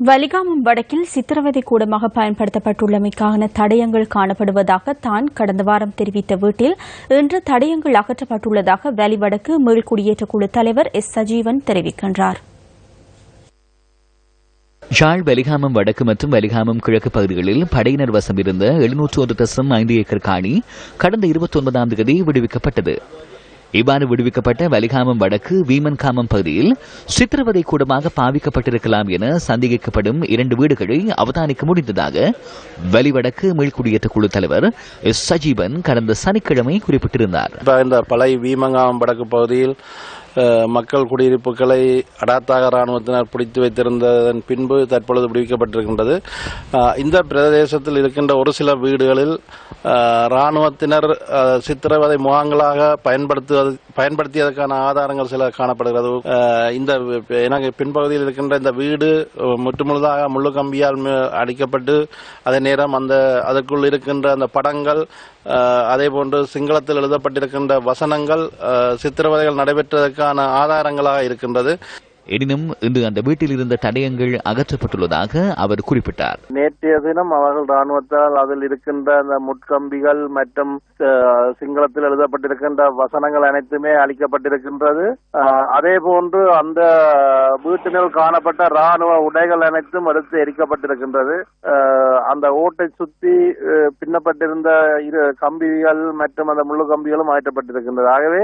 வலிகாமம் வடக்கில் சித்திரவதை கூடமாக பயன்படுத்தப்பட்டுள்ளமைக்கான தடயங்கள் காணப்படுவதாக தான் கடந்த வாரம் தெரிவித்த வீட்டில் இன்று தடயங்கள் அகற்றப்பட்டுள்ளதாக வலிவடக்கு மீள்குடியேற்ற குழு தலைவர் எஸ். சஜீவன் தெரிவிக்கின்றார். யாழ் வலிகாமம் வடக்கு மற்றும் வலிகாமம் கிழக்கு பகுதிகளில் படையினர் வசம் இருந்த எழுநூற்று ஒரு தசம் ஐந்து ஏக்கர் காணி கடந்த இருபத்தி ஒன்பதாம் தேதி விடுவிக்கப்பட்டது. இவ்வாறு விடுவிக்கப்பட்ட வலிகாமம் வடக்கு வீமன்காமம் பகுதியில் சித்திரவதை கூடமாக பாவிக்கப்பட்டிருக்கலாம் என சந்தேகிக்கப்படும் இரண்டு வீடுகளை அவதானிக்க முடிந்ததாக வலிவடக்கு மீள்குடியேற்ற குழு தலைவர் எஸ் சஜீவன் கடந்த சனிக்கிழமை குறிப்பிட்டிருந்தார். இந்த பழைய வீமங்காமம் வடக்கு பகுதியில் மக்கள் குடியிருப்புகளை அடாத்தாக ராணுவத்தினர் பிடித்து வைத்திருந்ததன் பின்பு தற்பொழுது விடுவிக்கப்பட்டிருக்கின்றது. இந்த பிரதேசத்தில் இருக்கின்ற ஒரு சில வீடுகளில் ராணுவத்தினர் சித்திரவதை முகாங்களாக பயன்படுத்துவது பயன்படுத்தியதற்கான ஆதாரங்கள் சில காணப்படுகிறது. இந்த எனக்கு பின்பகுதியில் இருக்கின்ற இந்த வீடு முற்றுமுழுதாக முள்ளு கம்பியால் அடிக்கப்பட்டு அதே நேரம் அந்த அதற்குள் இருக்கின்ற அந்த படங்கள் அதே போன்று சிங்களத்தில் எழுதப்பட்டிருக்கின்ற வசனங்கள் சித்திரவதைகள் நடைபெற்றதற்கு நடைபெற்றதற்கான ஆதாரங்களாக இருக்கின்றது. எனினும் இன்று அந்த வீட்டில் இருந்த தடயங்கள் அகற்றப்பட்டுள்ளதாக அவர் குறிப்பிட்டார். நேற்றைய தினம் அவர்கள் ராணுவத்தால் அதில் இருக்கின்ற அந்த முட்கம்பிகள் மற்றும் சிங்களத்தில் எழுதப்பட்டிருக்கின்ற வசனங்கள் அனைத்துமே அளிக்கப்பட்டிருக்கின்றது. அதே போன்று அந்த வீட்டினுள் காணப்பட்ட ராணுவ உடைகள் அனைத்தும் எடுத்து எரிக்கப்பட்டிருக்கின்றது. அஹ், அந்த ஓட்டை சுத்தி அஹ், பின்னப்பட்டிருந்த இரு கம்பிகள் மற்றும் அந்த முள்ளு கம்பிகளும் மாற்றப்பட்டிருக்கின்றது ஆகவே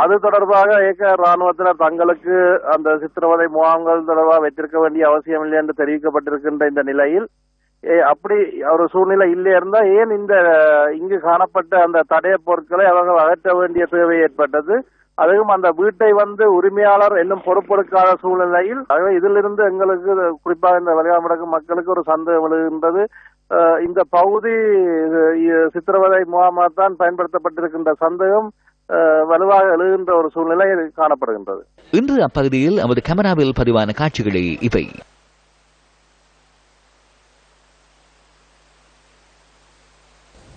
அது தொடர்பாக இயக்க ராணுவத்தினர் தங்களுக்கு அந்த சித்திரவதை முகாம்கள் தொடர்பாக வைத்திருக்க வேண்டிய அவசியம் இல்லை என்று தெரிவிக்கப்பட்டிருக்கின்ற இந்த நிலையில் ஏ, அப்படி ஒரு சூழ்நிலை இல்லை இருந்தால் ஏன் இந்த இங்கு காணப்பட்ட அந்த தடைய பொருட்களை அவர்கள் அகற்ற வேண்டிய தேவை ஏற்பட்டது? அதுவும் அந்த வீட்டை வந்து உரிமையாளர் இன்னும் பொறுப்பெடுக்காத சூழ்நிலையில் ஆகவே இதிலிருந்து எங்களுக்கு குறிப்பாக இந்த வலிகாமடக்கு மக்களுக்கு ஒரு சந்தேகம் எழுகின்றது. இந்த பகுதி சித்திரவதை முகாமாக தான் பயன்படுத்தப்பட்டிருக்கின்ற சந்தேகம் வலுவாக எழுகின்ற ஒரு சூழ்நிலை காணப்படுகின்றது. இன்று அப்பகுதியில் நமது கமராவில் பதிவான காட்சிகளே இவை.